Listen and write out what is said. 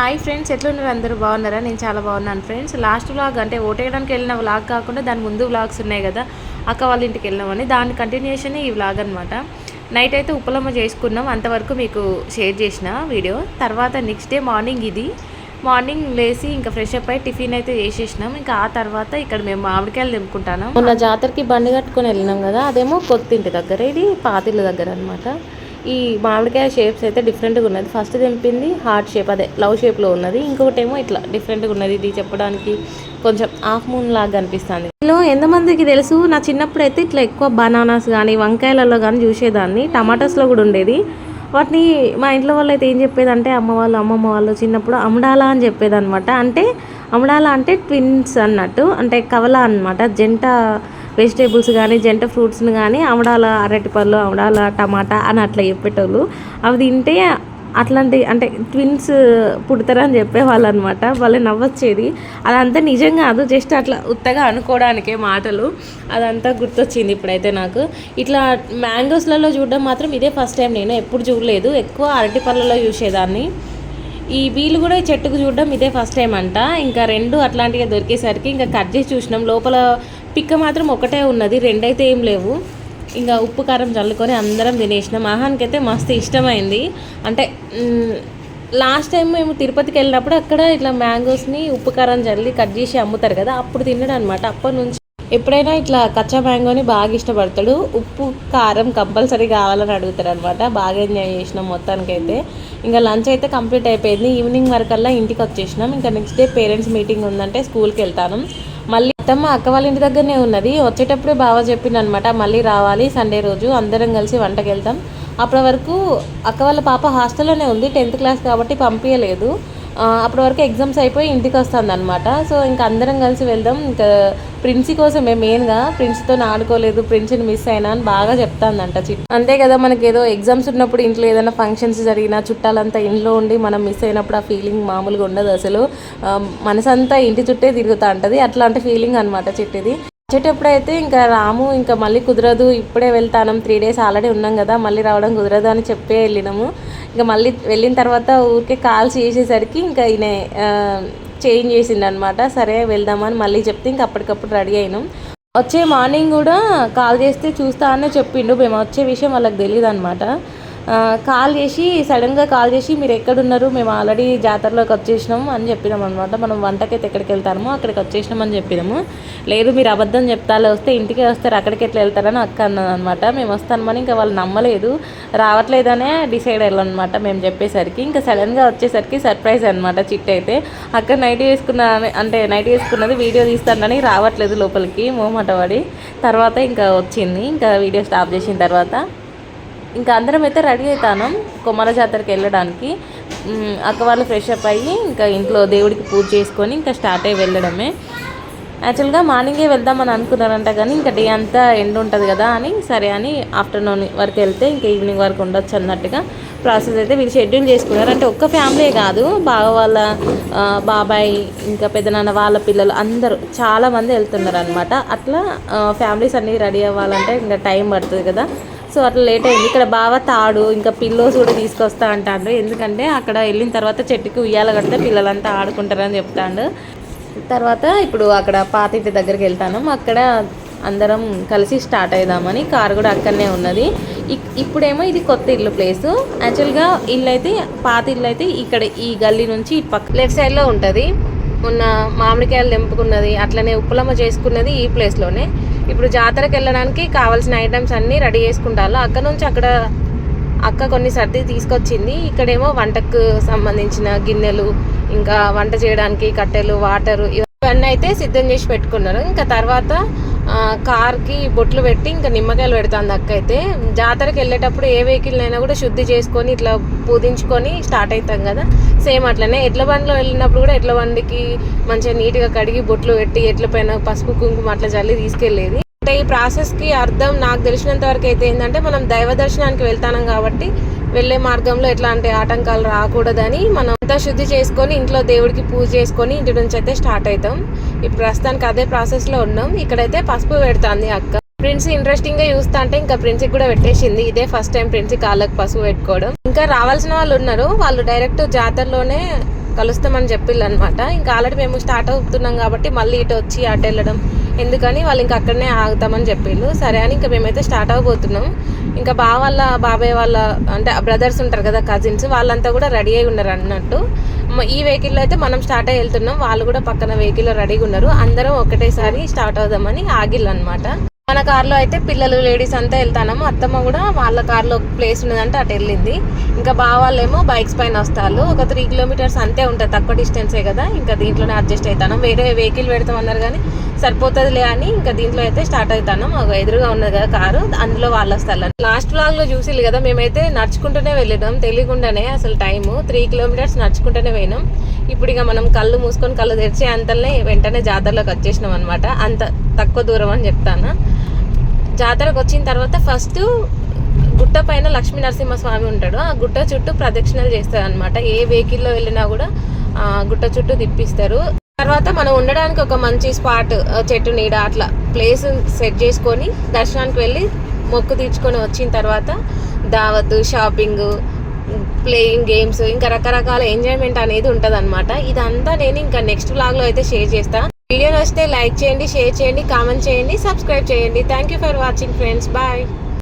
Hi friends ఎట్లున్నారు అందరూ? బాగున్నారా? నేను చాలా బాగున్నాను ఫ్రెండ్స్. లాస్ట్ వ్లాగ్ అంటే ఓటేయడానికి వెళ్ళిన వ్లాగ్ కాకుండా దాని ముందు వ్లాగ్స్ ఉన్నాయి కదా అక్క వాళ్ళ ఇంటికి వెళ్ళామని దాని కంటిన్యూషన్ ఈ వ్లాగ్ అనమాట నైట్ అయితే ఉప్పలమ్మ చేసుకున్నాం అంతవరకు మీకు షేర్ చేసిన వీడియో. తర్వాత నెక్స్ట్ డే మార్నింగ్ ఇది. మార్నింగ్ లేచి ఇంకా ఫ్రెష్ అప్ అయి టిఫిన్ అయితే చేసేసినాం. ఇంకా ఆ తర్వాత ఇక్కడ మేము మామిడికాయలు తెంపుకుంటాను మొన్న జాతరకి బండి కట్టుకొని వెళ్ళినాం కదా అదేమో కొత్త ఇంటి దగ్గర ఇది పాతిళ్ళ దగ్గర అనమాట ఈ మామిడికాయ షేప్స్ అయితే డిఫరెంట్గా ఉన్నది. ఫస్ట్ తెంపింది హార్ట్ షేప్ అదే లవ్ షేప్లో ఉన్నది. ఇంకొకటి ఏమో ఇట్లా డిఫరెంట్గా ఉన్నది. ఇది చెప్పడానికి కొంచెం హాఫ్ మూన్ లాగా అనిపిస్తుంది. ఇందులో ఎంతమందికి తెలుసు నా చిన్నప్పుడు అయితే ఇట్లా ఎక్కువ బనానాస్ కానీ వంకాయలలో కానీ చూసేదాన్ని. టమాటాస్లో కూడా ఉండేది. వాటిని మా ఇంట్లో వాళ్ళు అయితే ఏం చెప్పేదంటే అమ్మ వాళ్ళు అమ్మమ్మ వాళ్ళు చిన్నప్పుడు అమడాలా అని చెప్పేదన్నమాట. అంటే అమడాలా అంటే ట్విన్స్ అన్నట్టు అంటే కవల అన్నమాట. జంట వెజిటేబుల్స్ కానీ జంట ఫ్రూట్స్ని కానీ అవడాల అరటిపళ్ళు అవడాల టమాటా అని అట్లా చెప్పేటోళ్ళు. అవి తింటే అట్లాంటి అంటే ట్విన్స్ పుడతారని చెప్పేవాళ్ళు అనమాట వాళ్ళు నవ్వొచ్చేది. అదంతా నిజం కాదు. జస్ట్ అట్లా ఉత్తగా అనుకోవడానికే మాటలు. అదంతా గుర్తొచ్చింది ఇప్పుడైతే నాకు. ఇట్లా మ్యాంగోస్లలో చూడడం మాత్రం ఇదే ఫస్ట్ టైం నేను ఎప్పుడు చూడలేదు. ఎక్కువ అరటి పళ్ళలో చూసేదాన్ని. ఈ వీలు కూడా చెట్టుకు చూడడం ఇదే ఫస్ట్ టైం అంట. ఇంకా రెండు అట్లాంటివి దొరికేసరికి ఇంకా కట్ చేసి చూసినాం. లోపల పిక్క మాత్రం ఒకటే ఉన్నది రెండైతే ఏం లేవు. ఇంకా ఉప్పు కారం చల్లుకొని అందరం తినేసినాం. ఆహానికైతే మస్తు ఇష్టమైంది. అంటే లాస్ట్ టైం మేము తిరుపతికి వెళ్ళినప్పుడు అక్కడ ఇట్లా మ్యాంగోస్ని ఉప్పు కారం చల్లి కట్ చేసి అమ్ముతారు కదా అప్పుడు తిన్నాడు అనమాట అప్పటి నుంచి ఎప్పుడైనా ఇట్లా కచ్చా మ్యాంగోని బాగా ఇష్టపడతాడు. ఉప్పు కారం కంపల్సరీ కావాలని అడుగుతారు అనమాట బాగా ఎంజాయ్ చేసినాం మొత్తానికైతే. ఇంకా లంచ్ అయితే కంప్లీట్ అయిపోయింది. ఈవినింగ్ వరకల్లా ఇంటికి వచ్చేసినాం. ఇంకా నెక్స్ట్ డే పేరెంట్స్ మీటింగ్ ఉందంటే స్కూల్కి వెళ్తాను. మళ్ళీ అత్తమ్మ అక్క వాళ్ళ ఇంటి దగ్గరనే ఉన్నది. వచ్చేటప్పుడే బాగా చెప్పింది మళ్ళీ రావాలి సండే రోజు అందరం కలిసి వంటకి వెళ్తాం అప్పటి వరకు అక్క వాళ్ళ పాప హాస్టల్లోనే ఉంది టెన్త్ క్లాస్ కాబట్టి పంపించలేదు అప్పటి వరకు ఎగ్జామ్స్ అయిపోయి ఇంటికి వస్తుంది అనమాట సో ఇంకా అందరం కలిసి వెళ్దాం. ఇంకా ప్రిన్సీ కోసమే మెయిన్గా ప్రిన్స్తో ఆడుకోలేదు ప్రిన్స్ని మిస్ అయినా అని బాగా చెప్తాందంట చిట్. అంతే కదా మనకి ఏదో ఎగ్జామ్స్ ఉన్నప్పుడు ఇంట్లో ఏదైనా ఫంక్షన్స్ జరిగినా చుట్టాలంతా ఇంట్లో ఉండి మనం మిస్ అయినప్పుడు ఆ ఫీలింగ్ మామూలుగా ఉండదు అసలు. మనసంతా ఇంటి చుట్టే తిరుగుతూ ఉంటుంది అట్లాంటి ఫీలింగ్ అనమాట చిట్టిది వచ్చేటప్పుడైతే ఇంకా రాము ఇంకా మళ్ళీ కుదరదు ఇప్పుడే వెళ్తాను త్రీ డేస్ ఆల్రెడీ ఉన్నాం కదా మళ్ళీ రావడం కుదరదు అని చెప్పే వెళ్ళినాము. ఇంకా మళ్ళీ వెళ్ళిన తర్వాత ఊరికే కాల్స్ చేసేసరికి ఇంకా ఈయన చేంజ్ చేసిండు అనమాట సరే వెళ్దామని మళ్ళీ చెప్తే ఇంకా అప్పటికప్పుడు రెడీ అయినాం. వచ్చే మార్నింగ్ కూడా కాల్ చేస్తే చూస్తా అనే చెప్పిండు మేము వచ్చే విషయం వాళ్ళకి తెలియదు అనమాట కాల్ చేసి సడన్గా కాల్ చేసి మీరు ఎక్కడున్నారు? మేము ఆల్రెడీ జాతరలోకి వచ్చేసినాం అని చెప్పినాం అనమాట మనం వంటకైతే ఎక్కడికి వెళ్తామో అక్కడికి వచ్చేసినాం అని చెప్పినాము. లేదు మీరు అబద్ధం చెప్తాలో వస్తే ఇంటికే వస్తారు. అక్కడికి ఎట్లా వెళ్తారని అక్క అన్నది అనమాట మేము వస్తానమని ఇంకా వాళ్ళు నమ్మలేదు. రావట్లేదనే డిసైడ్ అయ్యాలన్నమాట మేము చెప్పేసరికి. ఇంకా సడన్గా వచ్చేసరికి సర్ప్రైజ్ అనమాట చిట్ అయితే. అక్కడ నైట్ వేసుకున్న అంటే నైట్ వేసుకున్నది వీడియో తీస్తానని రావట్లేదు లోపలికి. మోమట పడి. తర్వాత ఇంకా వచ్చింది. ఇంకా వీడియో స్టాప్ చేసిన తర్వాత ఇంకా అందరం అయితే రెడీ అవుతాను కొమ్మల జాతరకి వెళ్ళడానికి. అక్క వాళ్ళు ఫ్రెష్ అప్ అయ్యి ఇంకా ఇంట్లో దేవుడికి పూజ చేసుకొని ఇంకా స్టార్ట్ అయ్యి వెళ్ళడమే. యాక్చువల్గా మార్నింగే వెళ్దామని అనుకున్నారంట కానీ ఇంకా డే అంతా ఎండ్ ఉంటుంది కదా అని సరే అని ఆఫ్టర్నూన్ వరకు వెళ్తే ఇంకా ఈవినింగ్ వరకు ఉండొచ్చు అన్నట్టుగా ప్రాసెస్ అయితే వీళ్ళు షెడ్యూల్ చేసుకున్నారు. అంటే ఒక్క ఫ్యామిలీ కాదు బావ వాళ్ళ బాబాయ్ ఇంకా పెద్దనాన్న వాళ్ళ పిల్లలు అందరూ చాలామంది వెళ్తున్నారు అనమాట అట్లా ఫ్యామిలీస్ అన్నీ రెడీ అవ్వాలంటే ఇంకా టైం పడుతుంది కదా. సో అట్లా లేట్ అయింది. ఇక్కడ బాగా తాడు ఇంకా పిల్లోస్ కూడా తీసుకొస్తా అంటాడు. ఎందుకంటే అక్కడ వెళ్ళిన తర్వాత చెట్టుకి ఉయ్యాల కడితే పిల్లలంతా ఆడుకుంటారని చెప్తాడు. తర్వాత ఇప్పుడు అక్కడ పాతింటి దగ్గరికి వెళ్తాను. అక్కడ అందరం కలిసి స్టార్ట్ అయిదామని కారు కూడా అక్కడనే ఉన్నది. ఇప్పుడేమో ఇది కొత్త ఇల్లు ప్లేస్ యాక్చువల్గా ఇల్లు అయితే పాత ఇల్లు అయితే ఇక్కడ ఈ గల్లీ నుంచి పక్క లెఫ్ట్ సైడ్లో ఉంటుంది. మొన్న మామిడికాయలు తెంపుకున్నది అట్లనే ఉప్పులమ్మ చేసుకున్నది ఈ ప్లేస్లోనే ఇప్పుడు జాతరకు వెళ్ళడానికి కావాల్సిన ఐటమ్స్ అన్నీ రెడీ చేసుకుంటారు అక్కడ నుంచి అక్కడ అక్క కొన్ని సర్ది తీసుకొచ్చింది. ఇక్కడేమో వంటకు సంబంధించిన గిన్నెలు ఇంకా వంట చేయడానికి కట్టెలు వాటరు ఇవన్నీ అయితే సిద్ధం చేసి పెట్టుకున్నారు ఇంకా తర్వాత కార్కి బొట్లు పెట్టి ఇంకా నిమ్మకాయలు పెడుతుంది అక్క అయితే. జాతరకి వెళ్ళేటప్పుడు ఏ వెహికల్ అయినా కూడా శుద్ధి చేసుకొని ఇట్లా పూజించుకొని స్టార్ట్ అవుతాం కదా. సేమ్ అట్లనే ఎడ్ల బండిలో వెళ్ళినప్పుడు కూడా ఎడ్ల బండికి మంచిగా నీట్గా కడిగి బొట్లు పెట్టి ఎడ్ల పైన పసుపు కుంకుమ అట్లా జల్లి తీసుకెళ్ళేది. అంటే ఈ ప్రాసెస్కి అర్థం నాకు తెలిసినంత వరకు అయితే ఏంటంటే మనం దైవ దర్శనానికి వెళ్తాం కాబట్టి వెళ్ళే మార్గంలో ఎట్లాంటి ఆటంకాలు రాకూడదని మనం అంతా శుద్ధి చేసుకొని ఇంట్లో దేవుడికి పూజ చేసుకొని ఇంటి నుంచి అయితే స్టార్ట్ అవుతాం. ఇప్పుడు ప్రస్తుతానికి అదే ప్రాసెస్లో ఉన్నాం. ఇక్కడైతే పసుపు పెడుతుంది అక్క. ప్రిన్స్ ఇంట్రెస్టింగ్గా చూస్తా అంటే ఇంకా ప్రిన్స్ కూడా పెట్టేసింది. ఇదే ఫస్ట్ టైం ప్రిన్స్ కాళ్ళకు పసుపు పెట్టుకోవడం. ఇంకా రావాల్సిన వాళ్ళు ఉన్నారు. వాళ్ళు డైరెక్ట్ జాతరలోనే కలుస్తామని చెప్పిళ్ళు అనమాట ఇంకా ఆల్రెడీ మేము స్టార్ట్ అవుతున్నాం కాబట్టి మళ్ళీ ఇటు వచ్చి అటు వెళ్ళడం. ఎందుకని వాళ్ళు ఇంకా అక్కడనే ఆగుతామని చెప్పిండు. సరే అని ఇంకా మేమైతే స్టార్ట్ అవ్వబోతున్నాం. ఇంకా బా వాళ్ళ బాబాయ్ వాళ్ళ అంటే బ్రదర్స్ ఉంటారు కదా కజిన్స్ వాళ్ళంతా కూడా రెడీ అయి ఉన్నారు అన్నట్టు. ఈ వెహికల్లో అయితే మనం స్టార్ట్ అయ్యి వెళ్తున్నాం. వాళ్ళు కూడా పక్కన వెహికల్లో రెడీగా ఉన్నారు. అందరం ఒకటేసారి స్టార్ట్ అవుదామని ఆగిళ్ళు అనమాట మన కార్లో అయితే పిల్లలు లేడీస్ అంతా వెళ్తాము అత్తమ్మ కూడా వాళ్ళ కార్లో ప్లేస్ ఉన్నదంటే అటు వెళ్ళింది. ఇంకా బావాళ్ళేమో బైక్స్ పైన వస్తారు. ఒక త్రీ కిలోమీటర్స్ అంతే ఉంటుంది. తక్కువ డిస్టెన్సే కదా. ఇంకా దీంట్లోనే అడ్జస్ట్ అవుతాను వేరే వెహికల్ పెడతామన్నారు కానీ సరిపోతుందిలే అని ఇంకా దీంట్లో అయితే స్టార్ట్ అవుతాను ఒక ఎదురుగా ఉన్నది కదా కారు. అందులో వాళ్ళు వస్తారు. లాస్ట్ వ్లాగ్లో చూసిల్లు కదా మేమైతే నడుచుకుంటూనే వెళ్ళినాం. తెలియకుండానే అసలు టైము త్రీ కిలోమీటర్స్ నడుచుకుంటూనే పోయినాం. ఇప్పుడు ఇక మనం కళ్ళు మూసుకొని కళ్ళు తెరిచే అంతలనే వెంటనే జాతరలోకి వచ్చేసినాం అనమాట అంత తక్కువ దూరం అని చెప్తాను. జాతరకు వచ్చిన తర్వాత ఫస్ట్ గుట్ట పైన లక్ష్మీ నరసింహస్వామి ఉంటాడు. ఆ గుట్ట చుట్టూ ప్రదక్షిణలు చేస్తారు అనమాట ఏ వెహికల్లో వెళ్ళినా కూడా ఆ గుట్ట చుట్టూ తిప్పిస్తారు. తర్వాత మనం ఉండడానికి ఒక మంచి స్పాట్ చెట్టు నీడ అట్లా ప్లేస్ సెట్ చేసుకొని దర్శనానికి వెళ్ళి మొక్కు తీర్చుకొని వచ్చిన తర్వాత దావత్ షాపింగ్ ప్లేయింగ్ గేమ్స్ ఇంకా రకరకాల ఎంజాయ్మెంట్ అనేది ఉంటుంది అనమాట ఇదంతా నేను ఇంకా నెక్స్ట్ వ్లాగ్లో అయితే షేర్ చేస్తా. వీడియో నచ్చితే లైక్ చేయండి షేర్ చేయండి కామెంట్ చేయండి సబ్స్క్రైబ్ చేయండి. Thank you for watching friends bye